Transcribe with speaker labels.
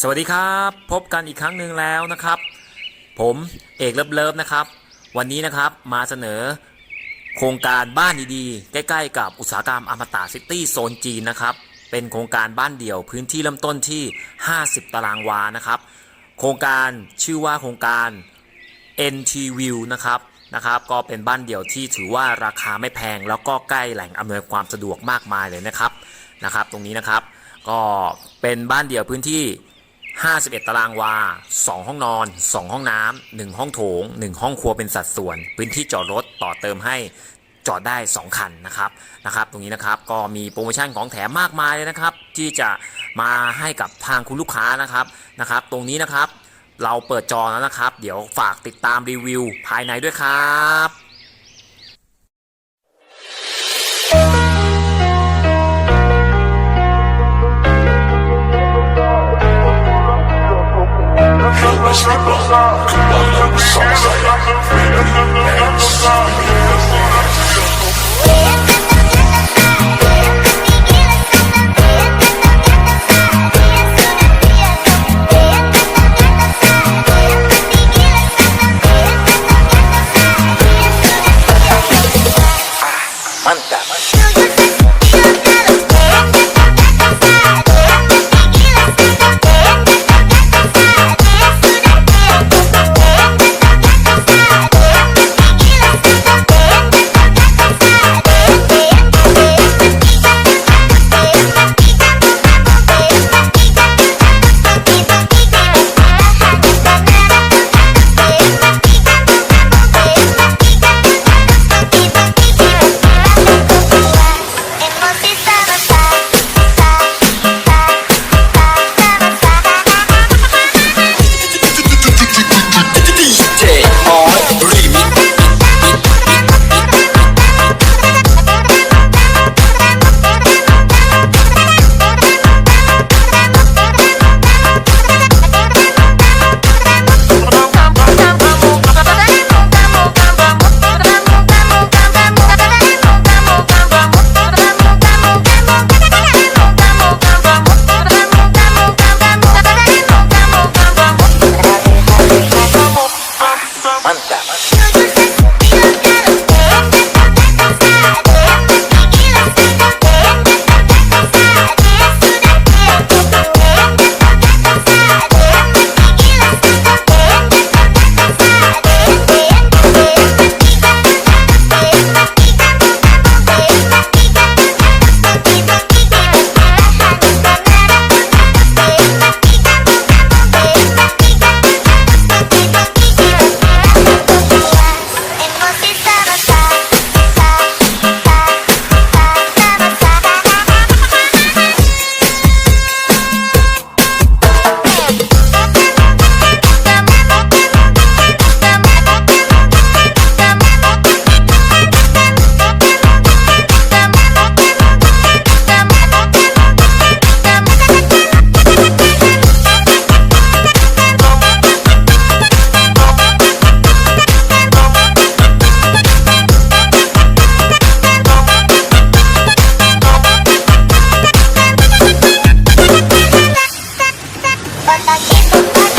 Speaker 1: สวัสดีครับ พบกันอีกครั้งหนึ่งแล้วนะครับ ผมเอกเลิฟเลิฟนะครับ วันนี้นะครับมาเสนอโครงการบ้านดีๆ ใกล้ๆ กับอุตสาหกรรมอมตะซิตี้โซนจีนนะครับ เป็นโครงการบ้านเดี่ยวพื้นที่เริ่มต้นที่ 50 ตารางวานะครับ โครงการชื่อว่าโครงการ NT View นะครับนะครับ ก็เป็นบ้านเดี่ยวที่ถือว่าราคาไม่แพง แล้วก็ใกล้แหล่งอำนวยความสะดวกมากมายเลยนะครับนะครับ ตรงนี้นะครับก็เป็นบ้านเดี่ยวพื้นที่ 51 ตารางวา 2 ห้องนอน 2 ห้องน้ำ 1 ห้องโถง 1 ห้องครัวเป็นสัดส่วน พื้นที่จอดรถต่อเติมให้จอดได้ 2 คันนะครับนะครับ ตรงนี้นะครับก็มีโปรโมชั่นของแถมมากมายเลยนะครับ ที่จะมาให้กับทางคุณลูกค้านะครับนะครับ ตรงนี้นะครับ เราเปิดจอแล้วนะครับ เดี๋ยวฝากติดตามรีวิวภายในด้วยครับ
Speaker 2: manta. Bye.